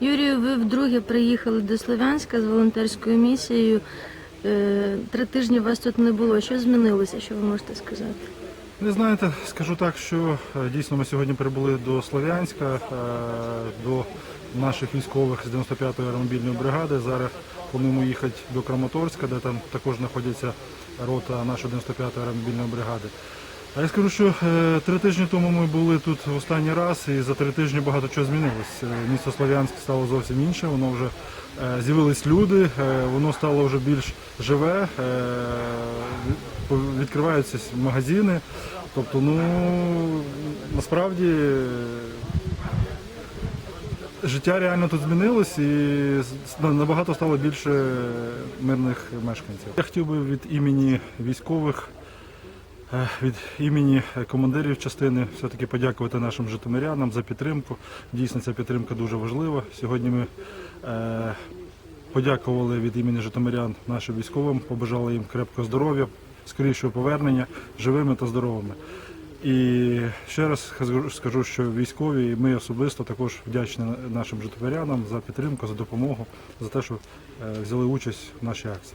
Юрію, ви вдруге приїхали до Слов'янська з волонтерською місією. Е, Три тижні вас тут не було. Що змінилося? Що ви можете сказати? Ви знаєте, скажу так, що е, дійсно ми сьогодні прибули до Слов'янська, е, до наших військових з 95-ї аеромобільної бригади. Зараз плануємо їхати до Краматорська, де там також знаходиться рота нашої 95-ї аеромобільної бригади. А я скажу, що е, три тижні тому ми були тут в останній раз, і за три тижні багато чого змінилось. Е, Місто Слов'янськ стало зовсім інше, воно вже е, з'явились люди, воно стало вже більш живе, відкриваються магазини. Тобто, ну насправді життя реально тут змінилось і набагато стало більше мирних мешканців. Я хотів би від імені військових, від імені командирів частини все-таки подякувати нашим житомирянам за підтримку. Дійсно, ця підтримка дуже важлива. Сьогодні ми е, подякували від імені житомирян нашим військовим, побажали їм крепкого здоров'я, скорішого повернення живими та здоровими. І ще раз скажу- що військові і ми особисто також вдячні нашим житомирянам за підтримку, за допомогу, за те, що е, взяли участь в нашій акції.